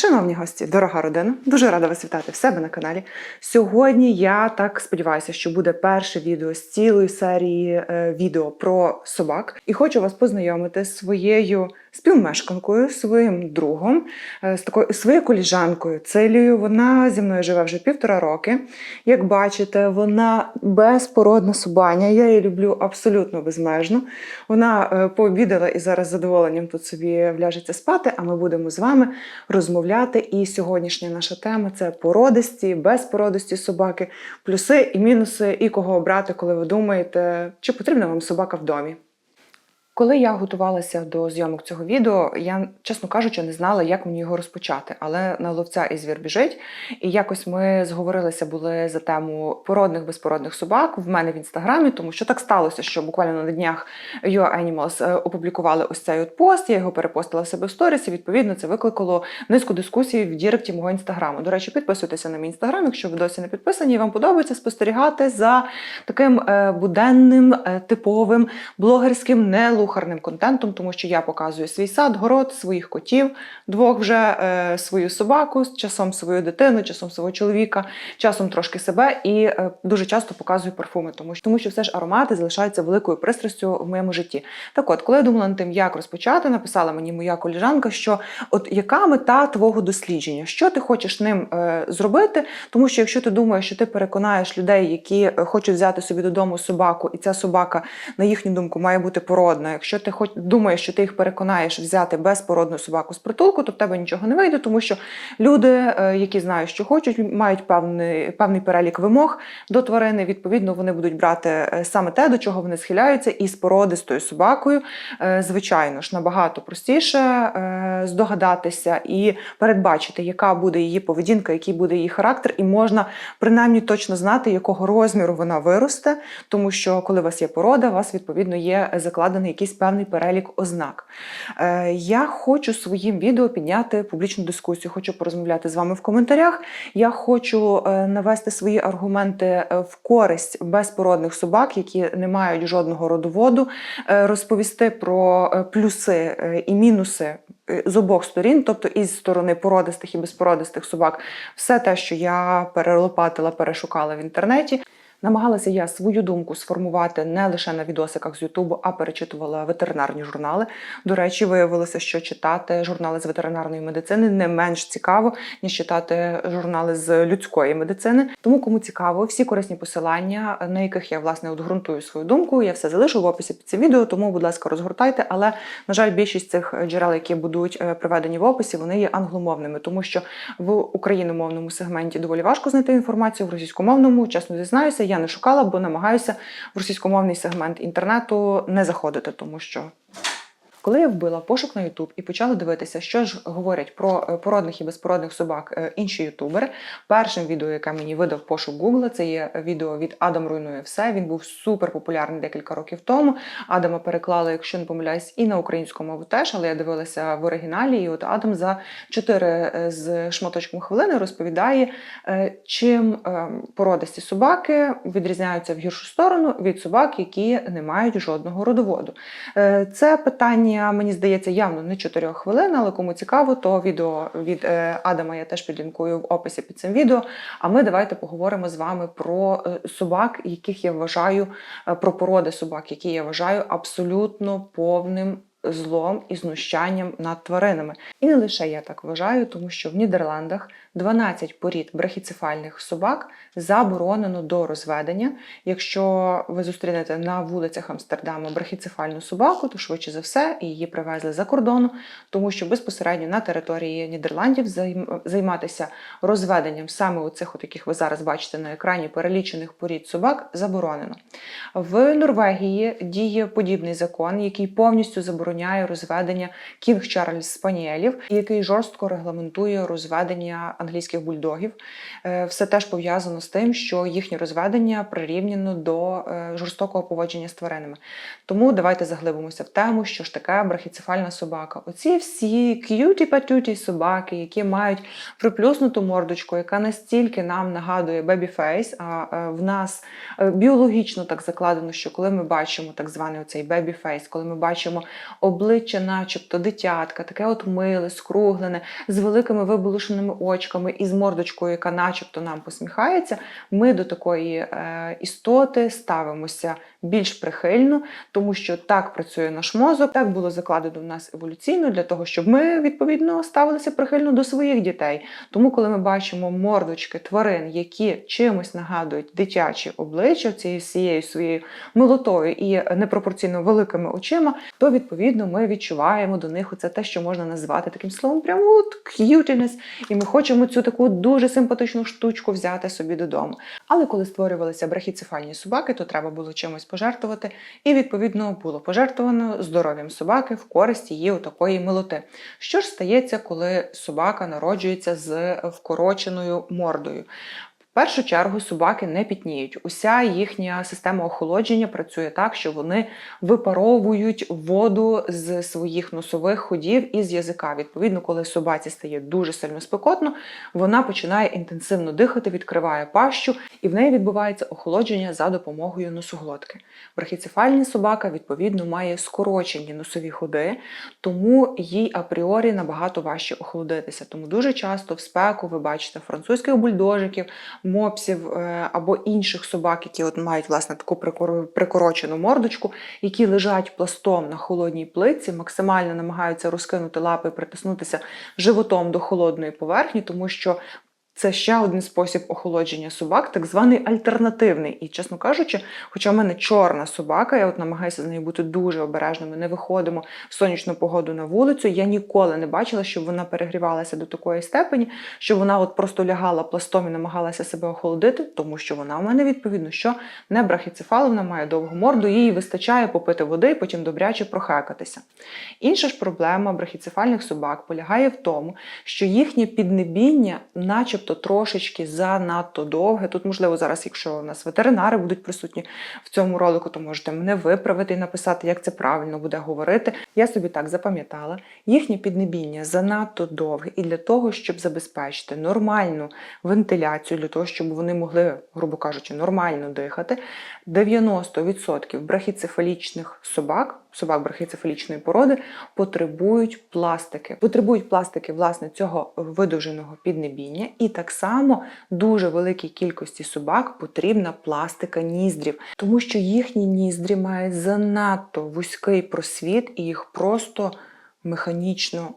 Шановні гості, дорога родина, дуже рада вас вітати в себе на каналі. Сьогодні я так сподіваюся, що буде перше відео з цілої серії е, відео про собак. І хочу вас познайомити з своєю співмешканкою, своїм другом, е, з такою своєю коліжанкою Целією. Вона зі мною живе вже півтора роки. Як бачите, вона безпородна собаня. Я її люблю абсолютно безмежно. Вона е, пообідала і зараз з задоволенням тут собі вляжеться спати. А ми будемо з вами розмовляти. І сьогоднішня наша тема це породисті, безпородисті собаки, плюси і мінуси, і кого обрати, коли ви думаєте, чи потрібна вам собака в домі. Коли я готувалася до зйомок цього відео, я, чесно кажучи, не знала, як мені його розпочати. Але на ловця і звір біжить. І якось ми зговорилися були за тему породних безпородних собак в мене в інстаграмі, тому що так сталося, що буквально на днях Your Animals е, опублікували ось цей от пост. Я його перепостила в себе в сторіс. і Відповідно, це викликало низку дискусій в діректі мого інстаграму. До речі, підписуйтеся на мій інстаграм, якщо ви досі не підписані, і вам подобається спостерігати за таким е, буденним, е, типовим блогерським нелухарним контентом, тому що я показую свій сад, город, своїх котів, двох вже е, свою собаку, часом свою дитину, часом свого чоловіка, часом трошки себе і е, дуже часто показую парфуми, тому що тому що все ж аромати залишаються великою пристрастю в моєму житті. Так от, коли я думала над тим, як розпочати, написала мені моя коліжанка, що от яка мета твого дослідження, що ти хочеш ним е, зробити, тому що якщо ти думаєш, що ти переконаєш людей, які е, хочуть взяти собі додому собаку, і ця собака, на їхню думку, має бути породна. Якщо ти хоч думаєш, що ти їх переконаєш взяти безпородну собаку з притулку, то в тебе нічого не вийде, тому що люди, е, які знають, що хочуть, мають певний, певний перелік вимог до тварини. Відповідно, вони будуть брати е, саме те, до чого вони схиляються, і з породистою собакою, е, звичайно ж, набагато простіше е, здогадатися і передбачити, яка буде її поведінка, який буде її характер, і можна принаймні точно знати, якого розміру вона виросте, тому що коли у вас є порода, у вас відповідно є закладений якийсь певний перелік ознак. Е, Я хочу своїм відео підняти публічну дискусію, хочу порозмовляти з вами в коментарях. Я хочу е, навести свої аргументи е, в користь безпородних собак, які не мають жодного родоводу, розповісти про плюси і мінуси з обох сторін, тобто і сторони породистих і безпородистих собак, все те, що я перелопатила, перешукала в інтернеті. Намагалася я свою думку сформувати не лише на відосиках з Ютубу, а перечитувала ветеринарні журнали. До речі, виявилося, що читати журнали з ветеринарної медицини не менш цікаво, ніж читати журнали з людської медицини. Тому, кому цікаво, всі корисні посилання, на яких я власне от свою думку, я все залишу в описі під цим відео. Тому, будь ласка, розгортайте. Але на жаль, більшість цих джерел, які будуть е, приведені в описі, вони є англомовними, тому що в україномовному сегменті доволі важко знайти інформацію в російськомовному. Чесно зізнаюся, я не шукала, бо намагаюся в російськомовний сегмент інтернету не заходити, тому що. Коли я вбила пошук на YouTube і почала дивитися, що ж говорять про е, породних і безпородних собак е, інші ютубери, першим відео, яке мені видав пошук Google, це є відео від Адам руйнує все. Він був супер популярний декілька років тому. Адама переклали, якщо не помиляюсь, і на українську мову теж, але я дивилася в оригіналі. І от Адам за 4 з шматочком хвилини розповідає, е, чим е, породисті собаки відрізняються в гіршу сторону від собак, які не мають жодного родоводу. Е, Це питання, мені здається, явно не 4 хвилин, але кому цікаво, то відео від е, Адама я теж підлінкую в описі під цим відео. А ми давайте поговоримо з вами про е, собак, яких я вважаю, е, про породи собак, які я вважаю абсолютно повним. Злом і знущанням над тваринами. І не лише я так вважаю, тому що в Нідерландах 12 порід брахіцефальних собак заборонено до розведення. Якщо ви зустрінете на вулицях Амстердаму брахіцефальну собаку, то швидше за все її привезли за кордону, тому що безпосередньо на території Нідерландів займатися розведенням саме у цих, от, яких ви зараз бачите на екрані, перелічених порід собак заборонено. В Норвегії діє подібний закон, який повністю забороняє розведення кінг Чарльз Спаніелів, який жорстко регламентує розведення англійських бульдогів. Е, Все теж пов'язано з тим, що їхнє розведення прирівняно до е, жорстокого поводження з тваринами. Тому давайте заглибимося в тему, що ж таке брахіцефальна собака. Оці всі к'юті-патюті собаки, які мають приплюснуту мордочку, яка настільки нам нагадує бебі-фейс, а е, в нас біологічно так закладено, що коли ми бачимо так званий оцей бебі-фейс, коли ми бачимо обличчя, начебто дитятка, таке от миле, скруглене, з великими виболошеними очками і з мордочкою, яка начебто нам посміхається, ми до такої е, істоти ставимося більш прихильно, тому що так працює наш мозок, так було закладено в нас еволюційно для того, щоб ми відповідно ставилися прихильно до своїх дітей. Тому, коли ми бачимо мордочки тварин, які чимось нагадують дитячі обличчя цією всією своєю милотою і непропорційно великими очима, то відповідно ми відчуваємо до них оце те, що можна назвати таким словом, прямо от cuteness, і ми хочемо цю таку дуже симпатичну штучку взяти собі додому. Але коли створювалися брахіцефальні собаки, то треба було чимось пожертвувати, і відповідно було пожертвовано здоров'ям собаки в користь її отакої милоти. Що ж стається, коли собака народжується з вкороченою мордою? Першу чергу собаки не пітніють. Уся їхня система охолодження працює так, що вони випаровують воду з своїх носових ходів і з язика. Відповідно, коли собаці стає дуже сильно спекотно, вона починає інтенсивно дихати, відкриває пащу, і в неї відбувається охолодження за допомогою носоглотки. Брахіцефальна собака, відповідно, має скорочені носові ходи, тому їй апріорі набагато важче охолодитися. Тому дуже часто в спеку ви бачите французьких бульдожиків, мопсів е, або інших собак, які от мають власне таку прикорочену мордочку, які лежать пластом на холодній плитці, максимально намагаються розкинути лапи і притиснутися животом до холодної поверхні, тому що це ще один спосіб охолодження собак, так званий альтернативний. І, чесно кажучи, хоча в мене чорна собака, я от намагаюся з нею бути дуже обережними, не виходимо в сонячну погоду на вулицю. Я ніколи не бачила, щоб вона перегрівалася до такої степені, що вона от просто лягала пластом і намагалася себе охолодити, тому що вона у мене відповідно, що не брахіцефал, вона має довгу морду, їй вистачає попити води і потім добряче прохекатися. Інша ж проблема брахіцефальних собак полягає в тому, що їхнє піднебіння, начебто, трошечки занадто довге. Тут, можливо, зараз, якщо у нас ветеринари будуть присутні в цьому ролику, то можете мене виправити і написати, як це правильно буде говорити. Я собі так запам'ятала. Їхнє піднебіння занадто довге, і для того, щоб забезпечити нормальну вентиляцію, для того, щоб вони могли, грубо кажучи, нормально дихати, 90% брахіцефалічних собак, собак брахіцефалічної породи, потребують пластики. Потребують пластики власне цього видовженого піднебіння, і так само дуже великій кількості собак потрібна пластика ніздрів, тому що їхні ніздрі мають занадто вузький просвіт і їх просто механічно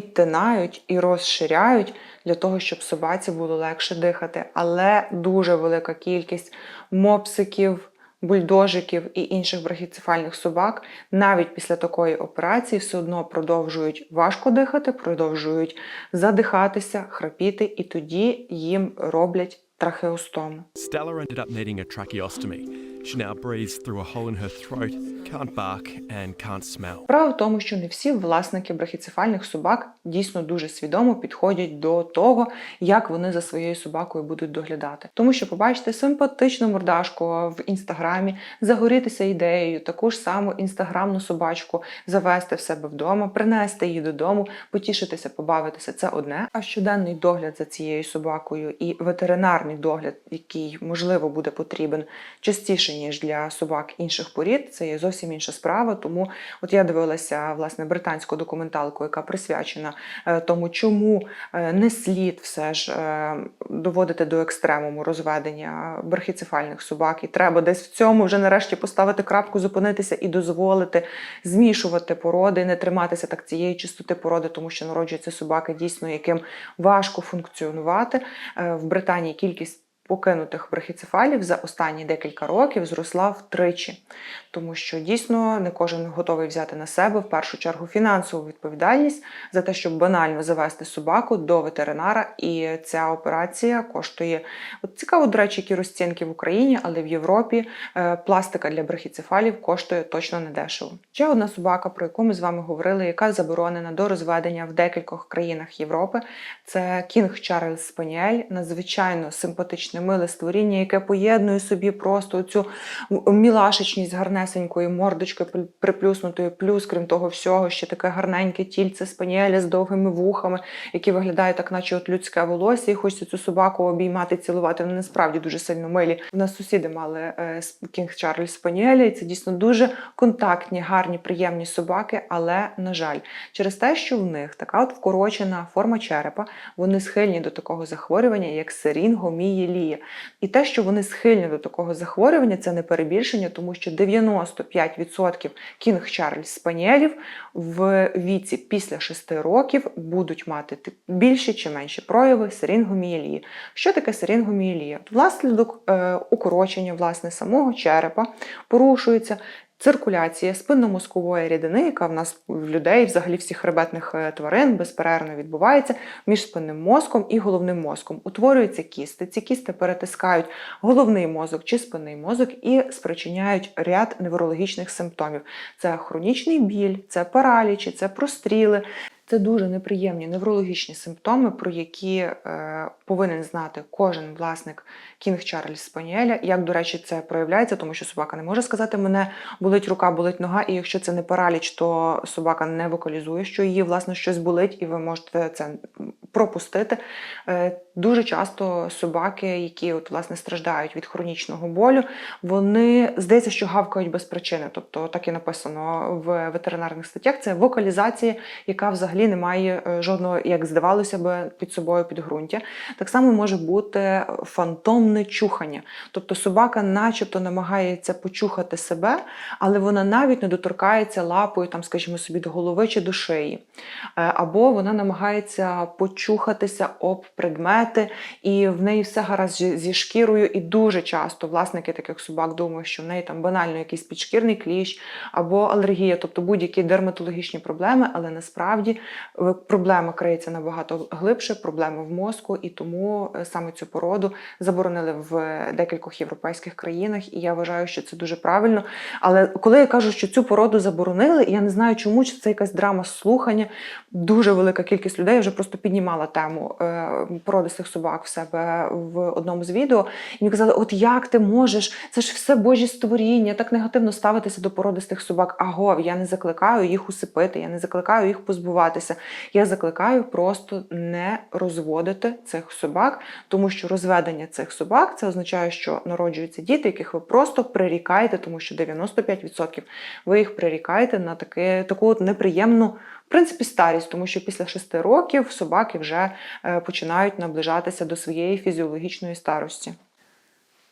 підтинають і розширяють для того, щоб собаці було легше дихати. Але дуже велика кількість мопсиків, бульдожиків і інших брахіцефальних собак навіть після такої операції все одно продовжують важко дихати, продовжують задихатися, храпіти, і тоді їм роблять трахеостому. Stella ended up needing a tracheostomy. She now breathes through a hole in her throat, can't bark, and can't smell. Справа в тому, що не всі власники брахіцефальних собак дійсно дуже свідомо підходять до того, як вони за своєю собакою будуть доглядати. Тому що побачите симпатичну мордашку в інстаграмі, загорітися ідеєю, таку ж саму інстаграмну собачку завести в себе вдома, принести її додому, потішитися, побавитися це одне. А щоденний догляд за цією собакою і ветеринарний догляд, який можливо буде потрібен частіше ніж для собак інших порід, це є зовсім інша справа. Тому от я дивилася власне британську документалку, яка присвячена е, тому, чому е, не слід все ж е, доводити до екстремуму розведення бархіцефальних собак, і треба десь в цьому вже нарешті поставити крапку, зупинитися і дозволити змішувати породи, не триматися так цієї чистоти породи, тому що народжуються собаки дійсно, яким важко функціонувати. В Британії кількість покинутих брахіцефалів за останні декілька років зросла втричі, тому що дійсно не кожен готовий взяти на себе в першу чергу фінансову відповідальність за те, щоб банально завести собаку до ветеринара. І ця операція коштує от цікаво, до речі, які розцінки в Україні, але в Європі е, пластика для брахіцефалів коштує точно недешево. Ще одна собака, про яку ми з вами говорили, яка заборонена до розведення в декількох країнах Європи. Це Кінг Чарльз Спаніель, надзвичайно симпатичне, миле створіння, яке поєднує собі просто цю мілашечність гарнесенької мордочкою приплюснутою, плюс, крім того всього, ще таке гарненьке тільце спаніеля з довгими вухами, які виглядають так, наче от людське волосся, і хочеться цю собаку обіймати, цілувати. Вони насправді дуже сильно милі. У нас сусіди мали е, Кінг Чарльз Спаніеля, і це дійсно дуже контактні, гарні, приємні собаки. Але на жаль, через те, що в них така от вкорочена форма черепа, вони схильні до такого захворювання, як серінгомієлія. І те, що вони схильні до такого захворювання, це не перебільшення, тому що 95% кінг Чарльз Спаніелів в віці після 6 років будуть мати більші чи менші прояви серінгомієлії. Що таке серінгомієлія? Внаслідок е, укорочення власне самого черепа порушується циркуляція спинномозкової рідини, яка в нас в людей, взагалі всіх хребетних е, тварин, безперервно відбувається між спинним мозком і головним мозком. Утворюються кісти. Ці кісти перетискають головний мозок чи спинний мозок і спричиняють ряд неврологічних симптомів. Це хронічний біль, це паралічі, це простріли. Це дуже неприємні неврологічні симптоми, про які е, повинен знати кожен власник Кінг Чарльз Спаніеля. Як, до речі, це проявляється, тому що собака не може сказати, мене болить рука, болить нога, і якщо це не параліч, то собака не вокалізує, що її власне щось болить, і ви можете це пропустити. Е, Дуже часто собаки, які от власне страждають від хронічного болю, вони здається, що гавкають без причини. Тобто, так і написано в ветеринарних статтях. Це вокалізація, яка взагалі не має е, жодного, як здавалося би, під собою підґрунтя. Так само може бути фантомне чухання. Тобто собака, начебто, намагається почухати себе, але вона навіть не доторкається лапою, там, скажімо собі, до голови чи до шиї. Е, Або вона намагається почухатися об предмети, і в неї все гаразд зі- шкірою. І дуже часто власники таких собак думають, що в неї там банально якийсь підшкірний кліщ або алергія, тобто будь-які дерматологічні проблеми, але насправді проблема криється набагато глибше, проблема в мозку, і тому е, саме цю породу заборонили в декількох європейських країнах. І я вважаю, що це дуже правильно. Але коли я кажу, що цю породу заборонили, я не знаю, чому чи це якась драма слухання. Дуже велика кількість людей вже просто піднімала тему е, породистих собак в себе в одному з відео. І мені казали, от як ти можеш? Це ж все божі створіння, так негативно ставитися до породистих собак. Аго, я не закликаю їх усипити, я не закликаю їх позбуватися. Я закликаю просто не розводити цих собак, тому що розведення цих собак це означає, що народжуються діти, яких ви просто прирікаєте, тому що 95% ви їх прирікаєте на таке, таку от неприємну. В принципі, старість, тому що після 6 років собаки вже е, починають наближатися до своєї фізіологічної старості.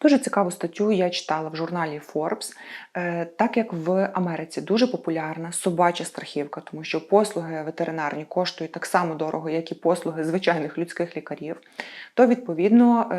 Дуже цікаву статтю я читала в журналі Forbes, Е, так як в Америці дуже популярна собача страхівка, тому що послуги ветеринарні коштують так само дорого, як і послуги звичайних людських лікарів, то відповідно.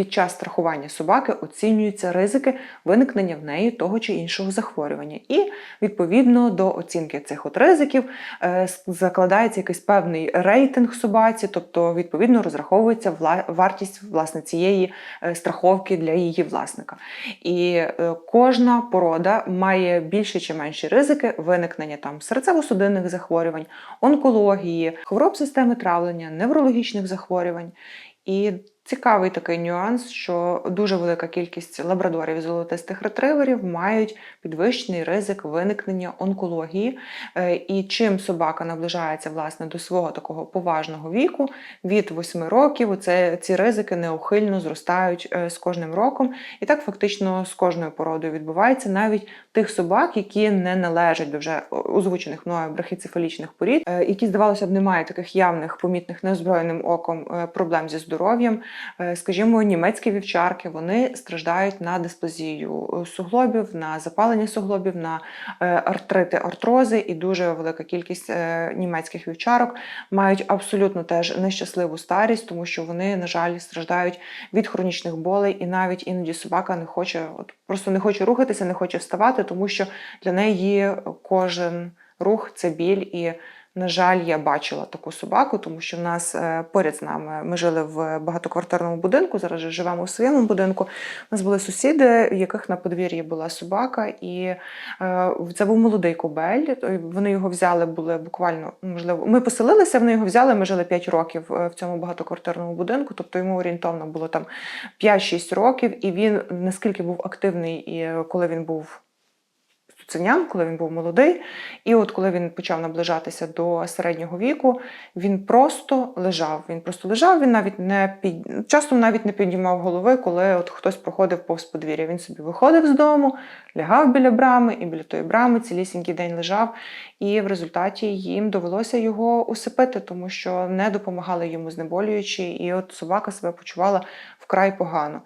Під час страхування собаки оцінюються ризики виникнення в неї того чи іншого захворювання. І відповідно до оцінки цих от ризиків е, закладається якийсь певний рейтинг собаці, тобто відповідно розраховується вартість власне цієї е, страховки для її власника. І е, кожна порода має більші чи менші ризики виникнення там серцево-судинних захворювань, онкології, хвороб системи травлення, неврологічних захворювань. І цікавий такий нюанс, що дуже велика кількість лабрадорів і золотистих ретриверів мають підвищений ризик виникнення онкології. Е, І чим собака наближається власне до свого такого поважного віку, від 8 років оце, ці ризики неухильно зростають е, з кожним роком. І так фактично з кожною породою відбувається навіть тих собак, які не належать до вже озвучених мною брахіцефалічних порід, е, які, здавалося б, не мають таких явних, помітних неозброєним оком проблем зі здоров'ям. Е, Скажімо, німецькі вівчарки вони страждають на дисплазію е, суглобів, на запалення суглобів, на е, артрити, артрози, і дуже велика кількість німецьких вівчарок мають абсолютно теж нещасливу старість, тому що вони, на жаль, страждають від хронічних болей, і навіть іноді собака не хоче, от просто не хоче рухатися, не хоче вставати, тому що для неї кожен рух це біль. І На жаль, я бачила таку собаку, тому що в нас е, поряд з нами ми жили в багатоквартирному будинку. Зараз живемо в своєму будинку. У нас були сусіди, в яких на подвір'ї була собака, і е, це був молодий кобель. Вони його взяли, були буквально можливо. Ми поселилися, вони його взяли. Ми жили 5 років е, в цьому багатоквартирному будинку. Тобто йому орієнтовно було там 5-6 років, і він наскільки був активний, і коли він був цуценям, коли він був молодий. І от коли він почав наближатися до середнього віку, він просто лежав. Він просто лежав, він навіть не під... часто навіть не підіймав голови, коли от хтось проходив повз подвір'я. Він собі виходив з дому, лягав біля брами, і біля тої брами цілісінький день лежав. І в результаті їм довелося його усипити, тому що не допомагали йому знеболюючи, і от собака себе почувала вкрай погано.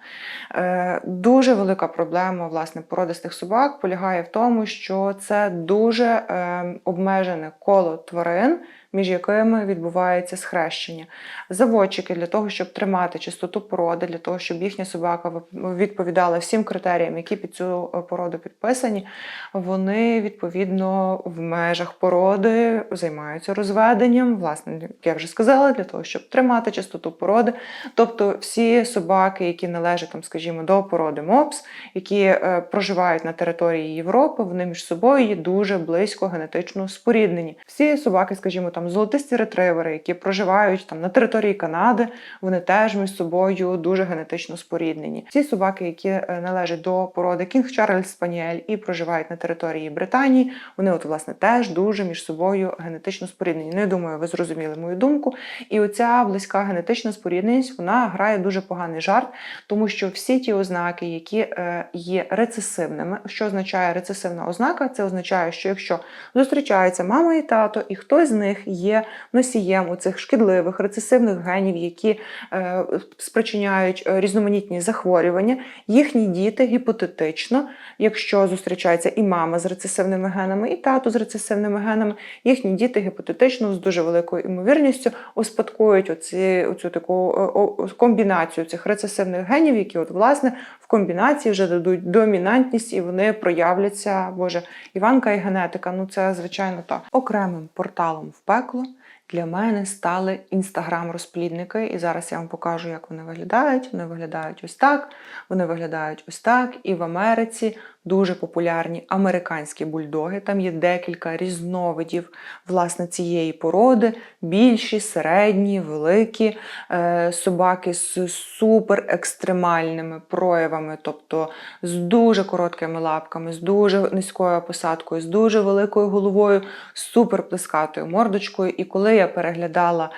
Е, Дуже велика проблема власне породистих собак полягає в тому, що це дуже е, обмежене коло тварин, між якими відбувається схрещення. Заводчики для того, щоб тримати чистоту породи, для того, щоб їхня собака відповідала всім критеріям, які під цю е, породу підписані, вони відповідно в межах породи займаються розведенням, власне, як я вже сказала, для того, щоб тримати чистоту породи. Тобто всі собаки, які належать там, скажімо, до породи мопс, які е, проживають на території Європи, вони між собою є дуже близько генетично споріднені. Всі собаки, скажімо, там золотисті ретривери, які проживають там на території Канади, вони теж між собою дуже генетично споріднені. Всі собаки, які е, належать до породи Кінг Чарльз Спаніель і проживають на території Британії, вони от власне теж дуже між собою генетично споріднені. Ну, думаю, ви зрозуміли мою думку. І оця близька генетична спорідненість вона грає дуже поганий жарт, тому що всі ті ознаки, які е, є рецесивними, що означає рецесивна ознака, це означає, що якщо зустрічаються мама і тато, і хтось з них є носієм у цих шкідливих рецесивних генів, які е, спричиняють е, різноманітні захворювання, їхні діти гіпотетично, якщо зустрічається і мама з рецесивними генами, і тато з рецесивними генами, їхні діти гіпотетично з дуже великою ймовірністю успадкують оці, оцю таку о, о, комбінацію цих рецесивних генів, які от власне комбінації вже дадуть домінантність і вони проявляться. Боже, Іванка і генетика. Ну це звичайно так. Окремим порталом в пекло для мене стали інстаграм-розплідники. І зараз я вам покажу, як вони виглядають. Вони виглядають ось так, вони виглядають ось так. І в Америці дуже популярні американські бульдоги. Там є декілька різновидів власне цієї породи: більші, середні, великі е, собаки з супер екстремальними проявами, тобто з дуже короткими лапками, з дуже низькою посадкою, з дуже великою головою, з супер плескатою мордочкою. І коли я переглядала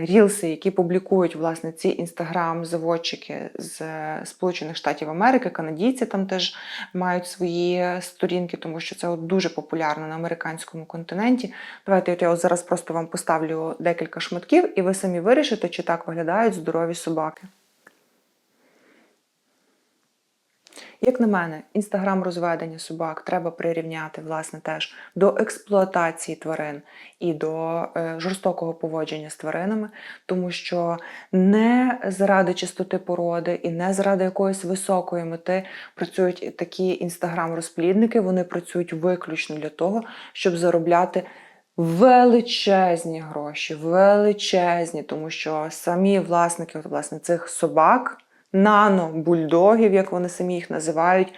рілси, які публікують власне ці інстаграм-заводчики з е, Сполучених Штатів Америки, канадійці там теж мають свої сторінки, тому що це от дуже популярно на американському континенті. Давайте я зараз просто вам поставлю декілька шматків, і ви самі вирішите, чи так виглядають здорові собаки. Як на мене, інстаграм розведення собак треба прирівняти власне теж до експлуатації тварин і до е, жорстокого поводження з тваринами, тому що не заради чистоти породи і не заради якоїсь високої мети працюють такі інстаграм-розплідники. Вони працюють виключно для того, щоб заробляти. Величезні гроші, величезні, тому що самі власники от, власне, цих собак, нано-бульдогів, як вони самі їх називають,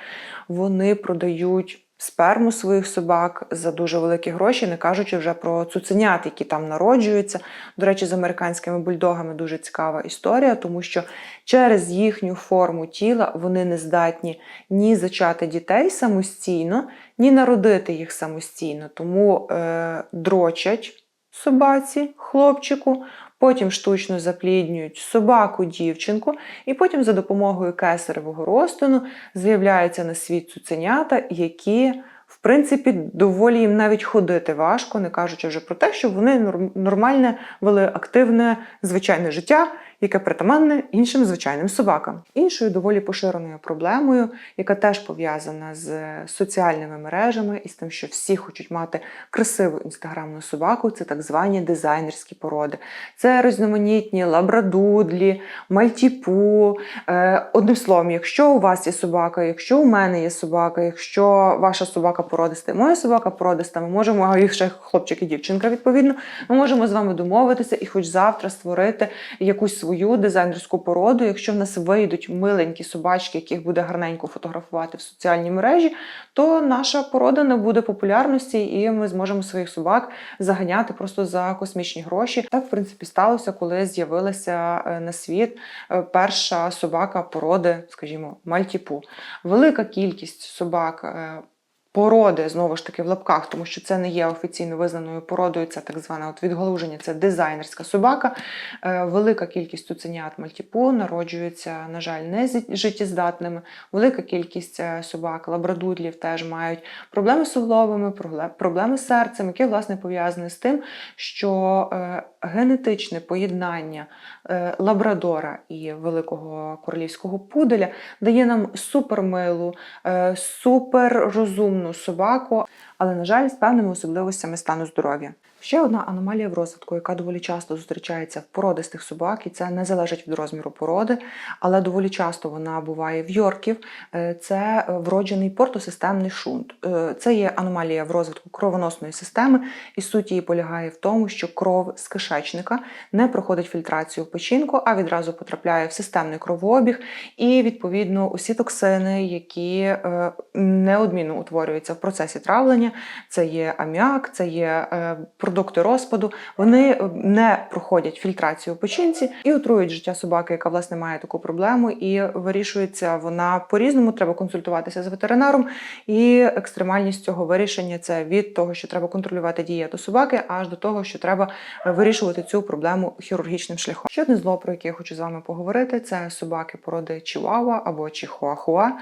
вони продають сперму своїх собак за дуже великі гроші, не кажучи вже про цуценят, які там народжуються. До речі, з американськими бульдогами дуже цікава історія, тому що через їхню форму тіла вони не здатні ні зачати дітей самостійно, ні народити їх самостійно. Тому е, дрочать собаці, хлопчику, потім штучно запліднюють собаку, дівчинку, і потім за допомогою кесаревого розтину з'являються на світ цуценята, які. В принципі, доволі їм навіть ходити важко, не кажучи вже про те, що вони норм- нормальне вели активне звичайне життя, яке притаманне іншим звичайним собакам. Іншою доволі поширеною проблемою, яка теж пов'язана з соціальними мережами і з тим, що всі хочуть мати красиву інстаграмну собаку, це так звані дизайнерські породи. Це різноманітні лабрадудлі, мальтіпу. Е, одним словом, якщо у вас є собака, якщо у мене є собака, якщо ваша собака породиста, моя собака породиста, ми можемо, а їх ще хлопчик і дівчинка, відповідно, ми можемо з вами домовитися і хоч завтра створити якусь дизайнерську породу. Якщо в нас вийдуть миленькі собачки, яких буде гарненько фотографувати в соціальній мережі, то наша порода не буде популярності, і ми зможемо своїх собак заганяти просто за космічні гроші. Так, в принципі, сталося, коли з'явилася е, на світ е, перша собака породи, скажімо, мальтіпу. Велика кількість собак. Породи знову ж таки в лапках, тому що це не є офіційно визнаною породою, це так зване от відгалуження, це дизайнерська собака. Е, Велика кількість цуценят мальтіпу народжується, на жаль, не життєздатними. Велика кількість е, собак, лабрадудлів теж мають проблеми з суглобами, проблеми з серцем, які власне пов'язані з тим, що е, генетичне поєднання лабрадора і великого королівського пуделя дає нам супермилу, е, суперрозумну собаку, але, на жаль, з певними особливостями стану здоров'я. Ще одна аномалія в розвитку, яка доволі часто зустрічається в породистих собак, і це не залежить від розміру породи, але доволі часто вона буває в йорків. е, Це е, вроджений портосистемний шунт. Е, Це є аномалія в розвитку кровоносної системи, і суть її полягає в тому, що кров з кишечника не проходить фільтрацію в печінку, а відразу потрапляє в системний кровообіг, і відповідно усі токсини, які неодмінно утворюються в процесі травлення, це є аміак, це є е, продукти розпаду. Вони е, не проходять фільтрацію печінці і отрують життя собаки, яка власне має таку проблему, і вирішується вона по-різному. Треба консультуватися з ветеринаром. І екстремальність цього вирішення це від того, що треба контролювати дієту собаки, аж до того, що треба вирішувати цю проблему хірургічним шляхом. Ще одне зло, про яке я хочу з вами поговорити, це собаки породи Чіуауа або Чихуахуа.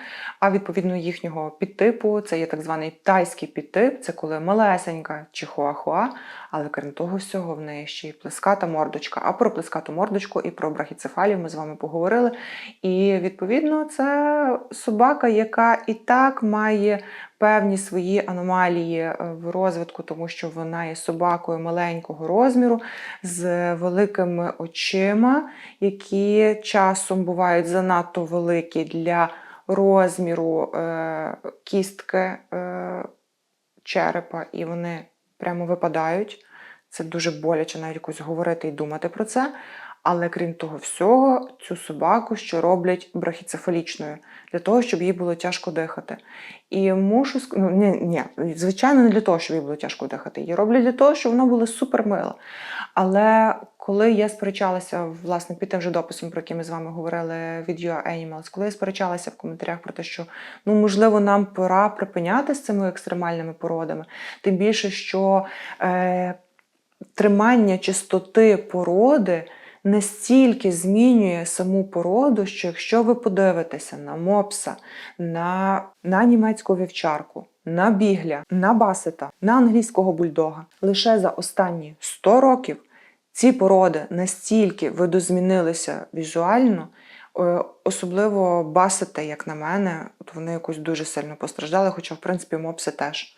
А відповідно їхнього підтипу це є так званий тайський підтип. Це коли малесенька Чихуахуа, але крім того всього, в неї ще й плеската мордочка. А про плескату мордочку і про брахіцефалію ми з вами поговорили. І відповідно це собака, яка і так має певні свої аномалії е, в розвитку, тому що вона є собакою маленького розміру з великими очима, які часом бувають занадто великі для розміру е, кістки е, черепа, і вони прямо випадають. Це дуже боляче навіть якось говорити і думати про це. Але крім того всього, цю собаку ще роблять брахіцефалічною для того, щоб їй було тяжко дихати. І мушу ну, ні, ні, звичайно, не для того, щоб їй було тяжко дихати. Її роблять для того, щоб вона була супермила. Але коли я сперечалася власне під тим же дописом, про який ми з вами говорили від UA Animals, коли я сперечалася в коментарях про те, що ну можливо нам пора припиняти з цими екстремальними породами, тим більше, що е, тримання чистоти породи настільки змінює саму породу, що якщо ви подивитеся на мопса, на, на німецьку вівчарку, на бігля, на басета, на англійського бульдога, лише за останні 100 років ці породи настільки видозмінилися візуально, е, особливо басити, як на мене, от вони якось дуже сильно постраждали, хоча, в принципі, мопси теж.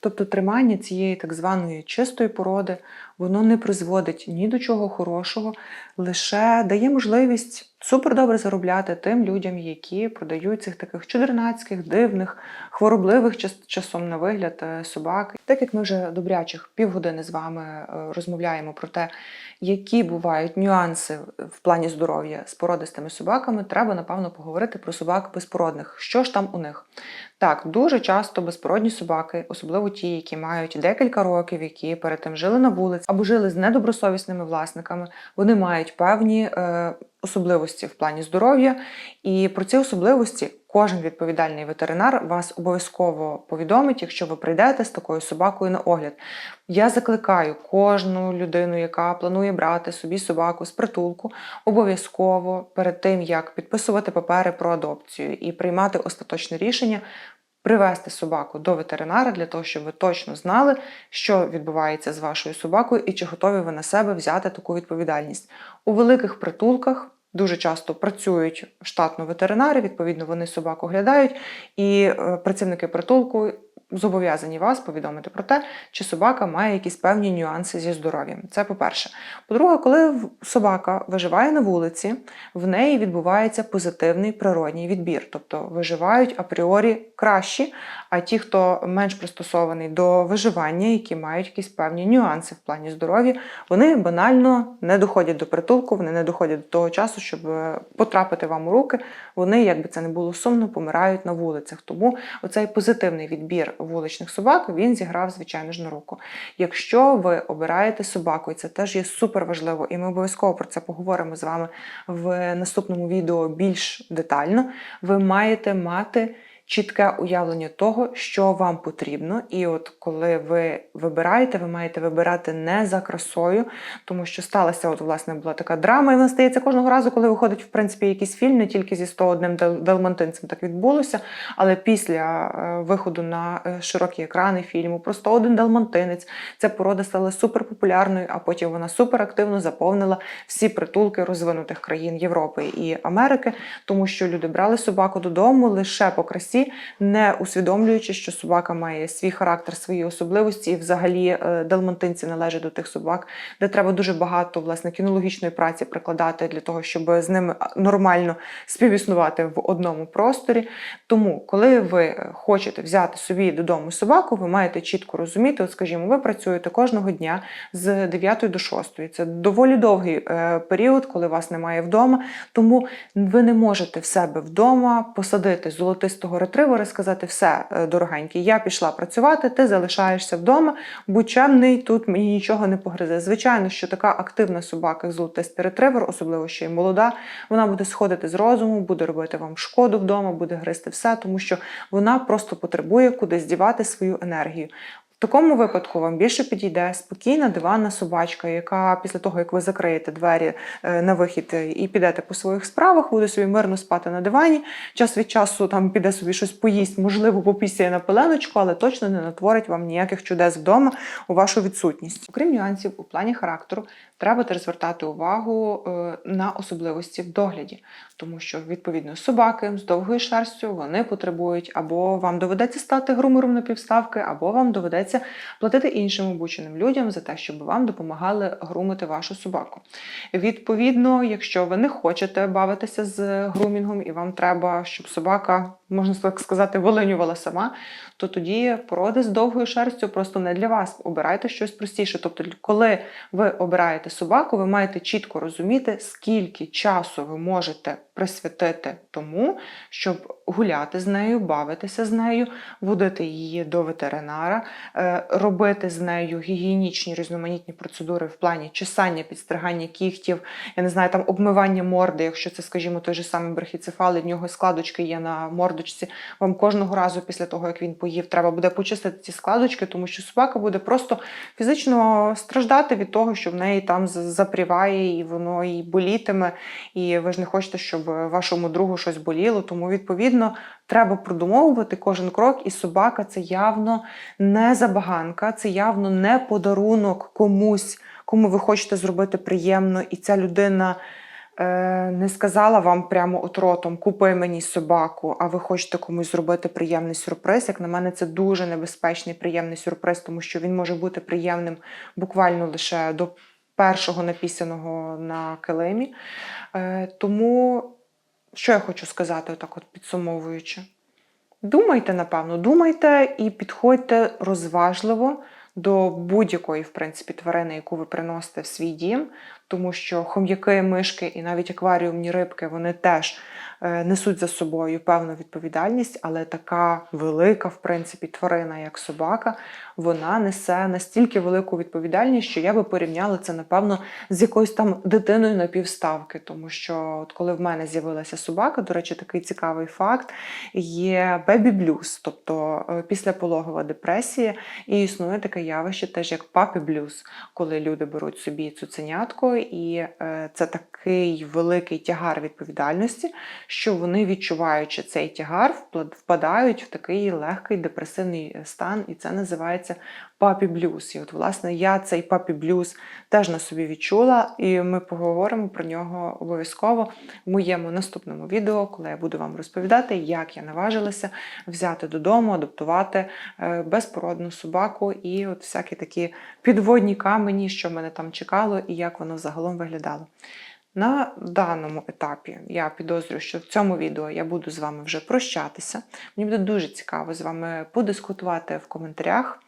Тобто тримання цієї так званої чистої породи, воно не призводить ні до чого хорошого, лише дає можливість супердобре заробляти тим людям, які продають цих таких чудернацьких, дивних, хворобливих часом на вигляд е, собак. Так як ми вже добрячих півгодини з вами е, розмовляємо про те, які бувають нюанси в плані здоров'я з породистими собаками, треба напевно поговорити про собак безпородних. Що ж там у них? Так, дуже часто безпородні собаки, особливо ті, які мають декілька років, які перед тим жили на вулиці або жили з недобросовісними власниками, вони мають певні е, особливості в плані здоров'я. І про ці особливості кожен відповідальний ветеринар вас обов'язково повідомить, якщо ви прийдете з такою собакою на огляд. Я закликаю кожну людину, яка планує брати собі собаку з притулку, обов'язково перед тим, як підписувати папери про адопцію і приймати остаточне рішення, привести собаку до ветеринара для того, щоб ви точно знали, що відбувається з вашою собакою і чи готові ви на себе взяти таку відповідальність. У великих притулках дуже часто працюють штатно ветеринари, відповідно, вони собаку оглядають, і е, працівники притулку зобов'язані вас повідомити про те, чи собака має якісь певні нюанси зі здоров'ям. Це по-перше. По-друге, коли собака виживає на вулиці, в неї відбувається позитивний природній відбір, тобто виживають апріорі кращі, а ті, хто менш пристосований до виживання, які мають якісь певні нюанси в плані здоров'я, вони банально не доходять до притулку, вони не доходять до того часу, щоб е, потрапити вам у руки. Вони, як би це не було сумно, помирають на вулицях. Тому оцей позитивний відбір вуличних собак він зіграв звичайно ж на руку. Якщо ви обираєте собаку, і це теж є супер важливо, і ми обов'язково про це поговоримо з вами в наступному відео більш детально. Ви маєте мати чітке уявлення того, що вам потрібно. І от коли ви вибираєте, ви маєте вибирати не за красою, тому що сталася, от власне була така драма, і вона стається кожного разу, коли виходить в принципі якийсь фільм, не тільки зі 101 дал- далмантинцем так відбулося, але після е, виходу на е, широкі екрани фільму про 101 далмантинець ця порода стала суперпопулярною, а потім вона суперактивно заповнила всі притулки розвинутих країн Європи і Америки, тому що люди брали собаку додому лише по красі, не усвідомлюючи, що собака має свій характер, свої особливості, і взагалі е, далмантинці належать до тих собак, де треба дуже багато власне кінологічної праці прикладати для того, щоб з ними нормально співіснувати в одному просторі. Тому, коли ви хочете взяти собі додому собаку, ви маєте чітко розуміти, от скажімо, ви працюєте кожного дня з 9 до 6. Це доволі довгий е, період, коли вас немає вдома. Тому ви не можете в себе вдома посадити золотистого ретривера і сказати: все, е, дорогенький, я пішла працювати, ти залишаєшся вдома, будь чемний, тут мені нічого не погризе. Звичайно, що така активна собака, як золотистий ретривер, особливо ще й молода, вона буде сходити з розуму, буде робити вам шкоду вдома, буде гризти все, тому що вона просто потребує кудись дівати свою енергію. В такому випадку вам більше підійде спокійна диванна собачка, яка після того, як ви закриєте двері е, на вихід е, і підете по своїх справах, буде собі мирно спати на дивані. Час від часу там піде собі щось поїсть, можливо, попісяє на пеленочку, але точно не натворить вам ніяких чудес вдома у вашу відсутність. Окрім нюансів у плані характеру, треба теж звертати увагу е, на особливості в догляді, тому що відповідно собаки з довгою шерстю вони потребують або вам доведеться стати грумером на півставки, або вам доведеться платити іншим обученим людям за те, щоб вам допомагали грумити вашу собаку. Відповідно, якщо ви не хочете бавитися з грумінгом і вам треба, щоб собака, можна так сказати, волинювала сама, то тоді породи з довгою шерстю просто не для вас. Обирайте щось простіше. Тобто, коли ви обираєте собаку, ви маєте чітко розуміти, скільки часу ви можете присвятити тому, щоб гуляти з нею, бавитися з нею, водити її до ветеринара, е, робити з нею гігієнічні різноманітні процедури в плані чесання, підстригання кігтів, я не знаю, там обмивання морди, якщо це, скажімо, той же самий брахіцефал, і в нього складочки є на мордочці. Вам кожного разу після того, як він поїв, треба буде почистити ці складочки, тому що собака буде просто фізично страждати від того, що в неї там запріває і воно і болітиме. І ви ж не хочете, щоб вашому другу щось боліло. Тому, відповідно, треба продумовувати кожен крок, і собака це явно не забаганка, це явно не подарунок комусь, кому ви хочете зробити приємно, і ця людина. Е, Не сказала вам прямо от ротом купи мені собаку, а ви хочете комусь зробити приємний сюрприз. Як на мене, це дуже небезпечний приємний сюрприз, тому що він може бути приємним буквально лише до першого напісяного на килимі. Е, Тому що я хочу сказати, отак от підсумовуючи. Думайте, напевно, думайте і підходьте розважливо до будь-якої, в принципі, тварини, яку ви приносите в свій дім, тому що хом'яки, мишки і навіть акваріумні рибки вони теж е, несуть за собою певну відповідальність, але така велика, в принципі, тварина, як собака, вона несе настільки велику відповідальність, що я би порівняла це, напевно, з якоюсь там дитиною на півставки. Тому що, от коли в мене з'явилася собака, до речі, такий цікавий факт, є бебі-блюз, тобто е, післяпологова депресія, і існує таке явище теж як папі-блюз, коли люди беруть собі і е, це такий великий тягар відповідальності, що вони, відчуваючи цей тягар, впадають в такий легкий депресивний стан, і це називається папі блюз. І от, власне, я цей папі блюз теж на собі відчула, і ми поговоримо про нього обов'язково в моєму наступному відео, коли я буду вам розповідати, як я наважилася взяти додому, адаптувати е, безпородну собаку і от всякі такі підводні камені, що мене там чекало, і як воно загалом виглядало. На даному етапі я підозрюю, що в цьому відео я буду з вами вже прощатися. Мені буде дуже цікаво з вами подискутувати в коментарях.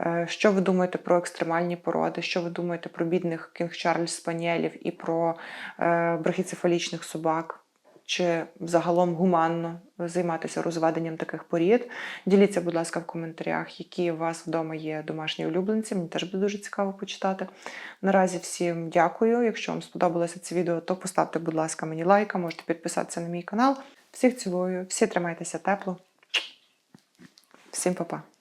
Е, Що ви думаєте про екстремальні породи? Що ви думаєте про бідних кінг Чарльз Спаніелів і про е, брахіцефалічних собак? Чи взагалом гуманно займатися розведенням таких порід? Діліться, будь ласка, в коментарях, які у вас вдома є домашні улюбленці. Мені теж буде дуже цікаво почитати. Наразі всім дякую. Якщо вам сподобалося це відео, то поставте, будь ласка, мені лайка, можете підписатися на мій канал. Всіх цілую, всі тримайтеся тепло. Всім па-па.